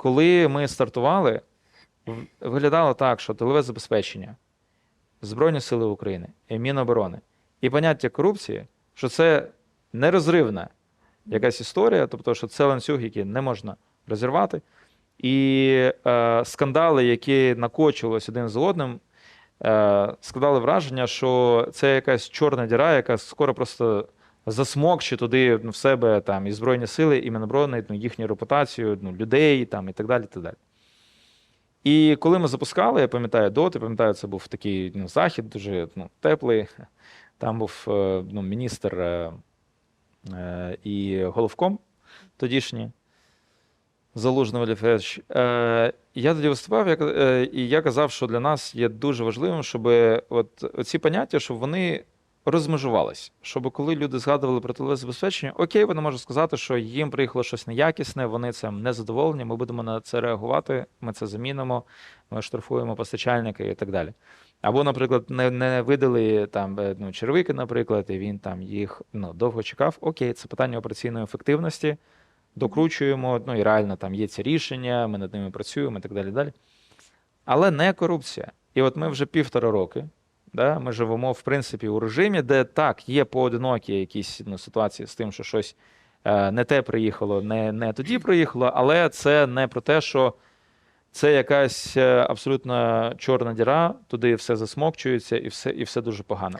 коли ми стартували, виглядало так, що тилове забезпечення, Збройні Сили України Міноборони, і поняття корупції, що це нерозривна якась історія, тобто, що це ланцюг, який не можна розірвати. І е, скандали, які накочувалися один з одним, е, складали враження, що це якась чорна діра, яка скоро просто засмокче туди ну, в себе там і Збройні сили, і Міноборони, ну, їхню репутацію, ну, людей там, і так далі. І, так далі. і коли ми запускали, я пам'ятаю доти, пам'ятаю, це був такий ну, захід, дуже ну, теплий. Там був е, ну, міністр е, е, і головком тодішній. Залужний Валерій Федорович. Е, я тоді виступав, я, каз- е, і я казав, що для нас є дуже важливим, щоб от ці поняття, щоб вони розмежувались. Щоб коли люди згадували про тилове забезпечення, окей, вони можуть сказати, що їм приїхало щось неякісне, вони цим не задоволені, ми будемо на це реагувати, ми це замінимо, ми штрафуємо постачальника і так далі. Або, наприклад, не, не видали там е, ну, червики, наприклад, і він там їх ну, довго чекав. Окей, це питання операційної ефективності докручуємо, ну і реально там є ці рішення, ми над ними працюємо і так далі. далі. Але не корупція. І от ми вже півтора роки. Да, ми живемо, в принципі, у режимі, де так, є поодинокі якісь ну, ситуації з тим, що щось е, не те приїхало, не, не тоді приїхало, але це не про те, що це якась е, абсолютно чорна діра, туди все засмокчується і все, і все дуже погано.